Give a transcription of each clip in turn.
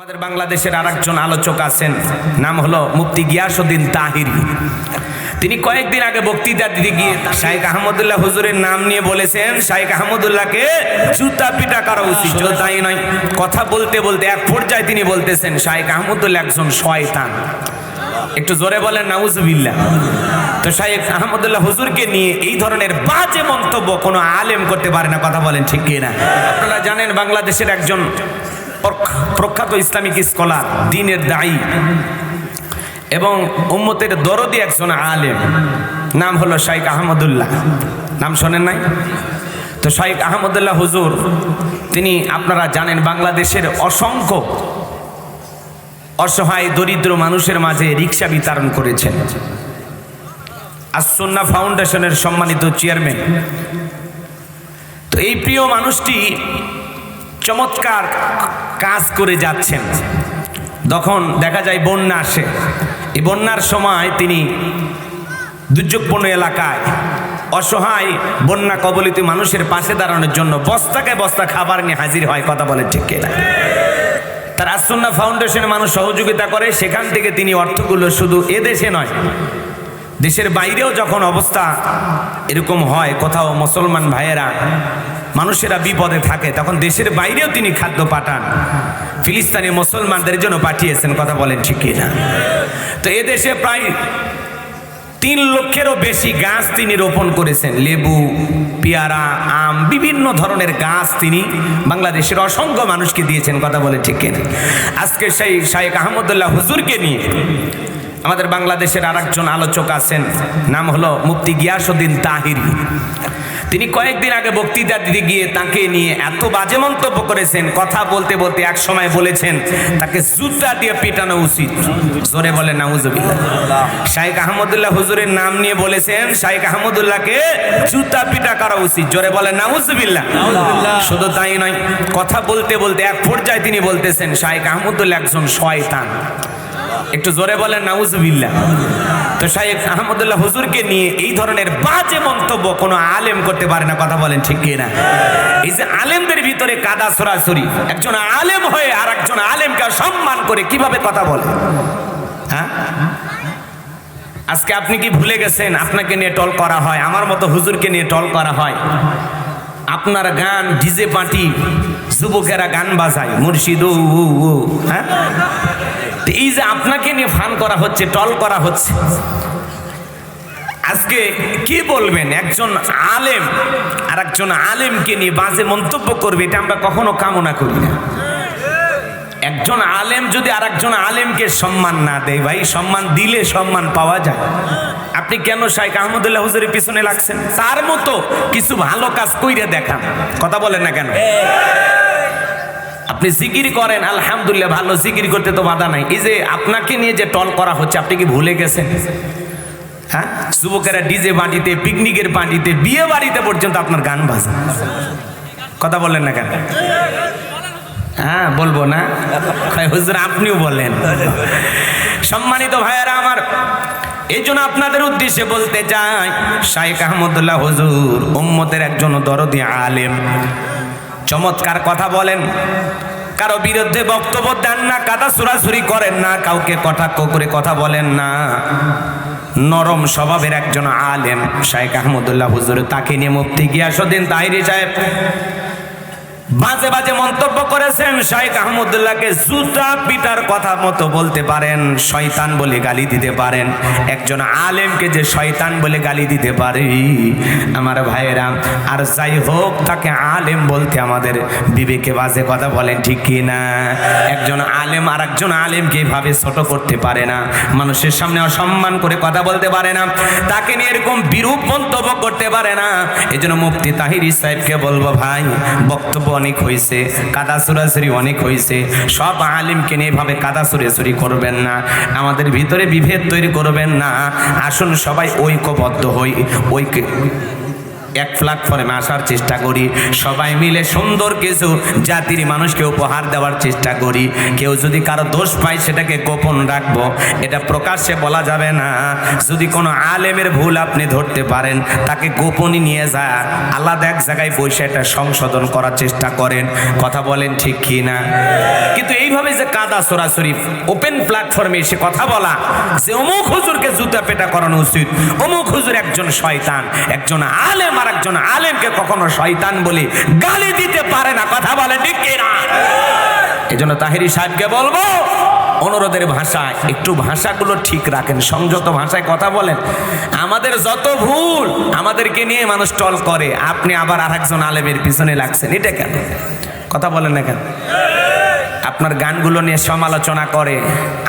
আমাদের বাংলাদেশের আর একজন আলোচক আছেন, নাম হলো মুফতি গিয়াসুদ্দিন তাহিরি। তিনি কয়েকদিন আগে বক্তৃতা দিতে গিয়ে শাইখ আহমদুল্লাহ হুজুরের নাম নিয়ে বলেছেন, শাইখ আহমদুল্লাহকে জুতা পিটা করা উচিত। তাই নয়, কথা বলতে বলতে এক পর্যায়ে তিনি বলতেছেন, শাইখ আহমদুল্লাহ একজন শয়তান। একটু জোরে বলেন, নাউজুবিল্লাহ। তো শাইখ আহমদুল্লাহ হুজুরকে নিয়ে এই ধরনের বাজে মন্তব্য কোনো আলেম করতে পারে না, কথা বলেন ঠিক কিনা? আপনারা জানেন বাংলাদেশের একজন প্রখ্যাত ইসলামিক স্কলার, দিনের দায়ী এবং উম্মতের দরদি একজন আলেম। নাম হলো শাইখ আহমদুল্লাহ। নাম শোনেন নাই? তো শাইখ আহমদুল্লাহ হুজুর, তিনি আপনারা জানেন বাংলাদেশের অসংখ্য অসহায় দরিদ্র মানুষের মাঝে রিক্সা বিতরণ করেছেন। আসন্না ফাউন্ডেশনের সম্মানিত চেয়ারম্যান। তো এই প্রিয় মানুষটি চমৎকার কাজ করে যাচ্ছেন। তখন দেখা যায় বন্যা আসে। এই বন্যার সময় তিনি দুর্যোগপূর্ণ এলাকায় অসহায় বন্যা কবলিত মানুষের পাশে দাঁড়ানোর জন্য বস্তাকে বস্তা খাবার নিয়ে হাজির হয়, কথা বলে ঠিক কিনা। তার আসন্না ফাউন্ডেশনের মানুষ সহযোগিতা করে, সেখান থেকে তিনি অর্থগুলো শুধু এদেশে নয় দেশের বাইরেও যখন অবস্থা এরকম হয়, কোথাও মুসলমান ভাইয়েরা, মানুষেরা বিপদে থাকে, তখন দেশের বাইরেও তিনি খাদ্য পাঠান। ফিলিস্তানি মুসলমানদের জন্য পাঠিয়েছেন, কথা বলেন ঠিক না তো এদেশে প্রায় তিন লক্ষেরও বেশি গাছ তিনি রোপণ করেছেন। লেবু, পেয়ারা, আম, বিভিন্ন ধরনের গাছ তিনি বাংলাদেশের অসংখ্য মানুষকে দিয়েছেন, কথা বলে ঠিক কিনা? আজকে সেই শাহেক আহমদুল্লাহ হুজুরকে নিয়ে আমাদের বাংলাদেশের আর একজন আলোচক আছেন নাম হলো মুফতি গিয়াসুদ্দিন তাহিরি। তিনি কয়েকদিন আগে বক্তৃতা দিতে গিয়ে তাকে নিয়ে এত বাজে মন্তব্য করেছেন কথা বলতে বলতে এক সময় বলেছেন তাকে জুতা দিয়ে পিটানো উচিত। জোরে বলে নাউজুবিল্লাহ। শাইখ আহমদুল্লাহ হুজুরের নাম নিয়ে বলেছেন শাইখ আহমদুল্লাহকে জুতা পিটা করা উচিত। জোরে বলে নাউজুবিল্লাহ। শুধু তাই নয় কথা বলতে বলতে এক পর্যায়ে তিনি বলতেছেন শাইখ আহমদুল্লাহ একজন শয়তান। একটু জোরে বলেন, নাউজুবিল্লাহ। তো শাহেখ আহমদুল্লাহ হুজুরকে নিয়ে এই ধরনের বাজে মন্তব্য কোনো আলেম করতে পারে না, কথা বলেন ঠিক কিনা? এই যে আলেমদের ভিতরে কাদা সরাসরি একজন আলেম হয়ে আর একজন আলেমকে সম্মান করে কীভাবে কথা বলে? হ্যাঁ? আজকে আপনি কি ভুলে গেছেন? আপনাকে নিয়ে টল করা হয়, আমার মতো হুজুরকে নিয়ে টল করা হয়। আপনার গান ডিজে পার্টি, যুবকেরা গান বাজায়, মুর্শিদ হ্যাঁ? এই যে আপনাকে নিয়ে ফান করা হচ্ছে, টল করা হচ্ছে। আজকে কি বলবেন? একজন আলেম আর একজন আলেমকে নিয়ে বাজে মন্তব্য করবে, এটা আমরা কখনো কামনা করি না। একজন আলেম যদি আর একজন আলেমকে সম্মান না দেয়, ভাই, সম্মান দিলে সম্মান পাওয়া যায়। আপনি কেন শাইখ আহমদুল্লাহ হুজুরের পিছনে লাগছেন? তার মতো কিছু ভালো কাজ কইরে দেখান। কথা বলেন না কেন? আপনি জিকির করেন, আলহামদুলিল্লাহ, ভালো জিকির করতে তো বাধা নাই। এই যে আপনাকে নিয়ে যে টল করা হচ্ছে, আপনি কি ভুলে গেছেন? হ্যাঁ? যুবকেরা ডিজে বাড়িতে পিকনিকের বাড়িতে বিয়ে বাড়িতে পর্যন্ত আপনার গান বাজে। কথা বললেন না কেন? হ্যাঁ বলব না। হুজুর, আপনিও বলেন। সম্মানিত ভাইয়েরা আমার, এই জন্য আপনাদের উদ্দেশ্যে বলতে চাই শাইখ আহমদুল্লাহ হুজুর, উম্মতের একজন দরদি আলেম। চমৎকার কথা বলেন। কারও বিরুদ্ধে বক্তব্য দেন না, কাদা সুরাসুরি করেন না, কাউকে কটাক্ষ করে কথা বলেন না। নরম স্বভাবের একজন আলেম শাইখ আহমদুল্লাহ হুজুর, তাকে নিয়ে মুফতি গিয়াসুদ্দিন তাহিরি সাহেব বাজে বাজে মন্তব্য করেছেন শাইখ আহমদুল্লাহকে জুতা পিটার কথা মতো বলতে পারেন, শয়তান বলে গালি দিতে পারেন। একজন আলেমকে যে শয়তান বলে গালি দিতে পারে, আমার ভাইয়েরা, আর যাই হোক, তাকে আলেম বলতে আমাদের বিবেকে বাজে কথা বলেন, ঠিক কি না? একজন আলেম আর একজন আলেমকে এভাবে ছোট করতে পারে না। মানুষের সামনে অসম্মান করে কথা বলতে পারে না। তাকে নিয়ে এরকম বিরূপ মন্তব্য করতে পারে না। এই জন্য মুফতি তাহিরি সাহেবকে বলব, ভাই, বক্তব্য অনেক হয়েছে কাদা সুরাসুরি অনেক হয়েছে সব আলিমকে নিয়ে এভাবে কাদা সুরাসুরি করবেন না। আমাদের ভিতরে বিভেদ তৈরি করবেন না। আসুন সবাই ঐক্যবদ্ধ হই, ঐক্য এক প্ল্যাটফর্মে আসার চেষ্টা করি। সবাই মিলে সুন্দর কিছু জাতির মানুষকে উপহার দেওয়ার চেষ্টা করি। কেউ যদি কারও দোষ পায়, সেটাকে গোপন রাখব। এটা প্রকাশ্যে বলা যাবে না। যদি কোনো আলেমের ভুল আপনি ধরতে পারেন, তাকে গোপনই নিয়ে যা। আলাদা এক জায়গায় বসে এটা সংশোধন করার চেষ্টা করেন। কথা বলেন ঠিক কি না কিন্তু এইভাবে যে কাদা সরাসরি ওপেন প্ল্যাটফর্মে এসে কথা বলা, যে অমুক হুজুরকে জুতা পেটা করানো উচিত, অমুক হুজুর একজন শয়তান, একজন আলেম আর একজন আলেমকে কখনো শয়তান বলি গালি দিতে পারে না, কথা বলে, ঠিক কিনা? এই জন্য তাহিরি সাহেবকে বলব, অনুরোধের ভাষা একটু ভাষাগুলো ঠিক রাখেন, সংযত ভাষায় কথা বলেন। আমাদের যত ভুল আমাদেরকে নিয়ে মানুষ টল করে, আপনি আবার আর একজন আলেমের পিছনে লাগছেন, এটা কেন? কথা বলেন না কেন? আপনার গানগুলো নিয়ে সমালোচনা করে,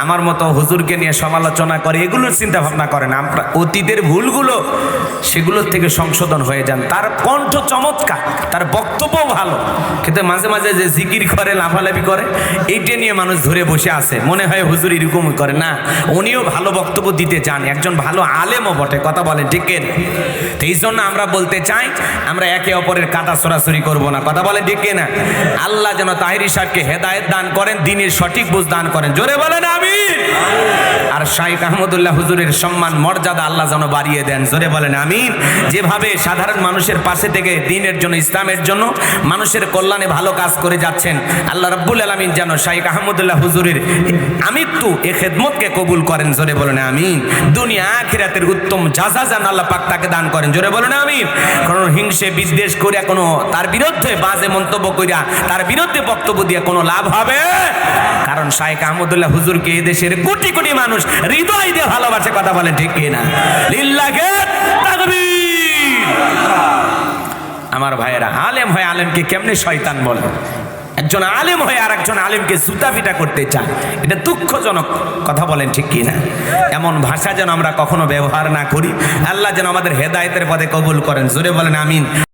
আমার মতো হুজুরকে নিয়ে সমালোচনা করে, এগুলোর চিন্তা ভাবনা করেন। আমরা অতীতের ভুলগুলো সেগুলোর থেকে সংশোধন হয়ে যান। তার কণ্ঠ চমৎকার, তার বক্তব্য ভালো। কিন্তু মাঝে মাঝে যে জিকির করে, লাফালাফি করে, এইটা নিয়ে মানুষ ধরে বসে আছে। মনে হয় হুজুর এরকমই করে। না, উনিও ভালো বক্তব্য দিতে চান একজন ভালো আলেমও বটে, কথা বলেন ঠিক তো এই জন্য আমরা বলতে চাই, আমরা একে অপরের কাটা সরাসরি করব না। কথা বলে ঠিক কি না আল্লাহ যেন তাহিরি সাহেবকে হেদায়েত দান করেন, দিনের সঠিক বুঝ দান করেন। জোরে বলেন আমি আর শাইখ আহমদুল্লাহ হুজুরের সম্মান, মর্যাদা আল্লাহ যেন বাড়িয়ে দেন। জোরে বলেন, আমিন। যেভাবে সাধারণ মানুষের পাশে থেকে দিনের জন্য, ইসলামের জন্য মানুষের কল্যাণে ভালো কাজ করে যাচ্ছেন, আল্লাহ রাব্বুল আলামিন যেন শাইখ আহমদুল্লাহ হুজুরের আমৃত্যু এ খেদমতকে কবুল করেন। জোরে বলেন, আমিন। দুনিয়া আখিরাতের উত্তম যাজা যেন আল্লাহ পাক তাকে দান করেন। জোরে বলেন, আমিন। কোন হিংসে, বিদ্বেষ করিয়া কোনো তার বিরুদ্ধে বাজে মন্তব্য করিয়া তার বিরুদ্ধে বক্তব্য দিয়ে কোনো লাভ হবে? কারণ শাইখ আহমদুল্লাহ হুজুরকে এই দেশের কোটি কোটি মানুষ হৃদয় দিয়ে ভালোবাসে, কথা বলে ঠিক কিনা? লিল্লাহে তাকবীর। আমার ভাইয়েরা, আলেম হয় আলেমকে কেমনে শয়তান বলে? একজন আলেম হয়ে আর একজন আলেমকে জুতা পিটা করতে চায়, এটা দুঃখজনক, কথা বলেন ঠিক কি না এমন ভাষা যেন আমরা কখনো ব্যবহার না করি। আল্লাহ যেন আমাদের হেদায়তের পদে কবুল করেন। জোরে বলেন, আমিন।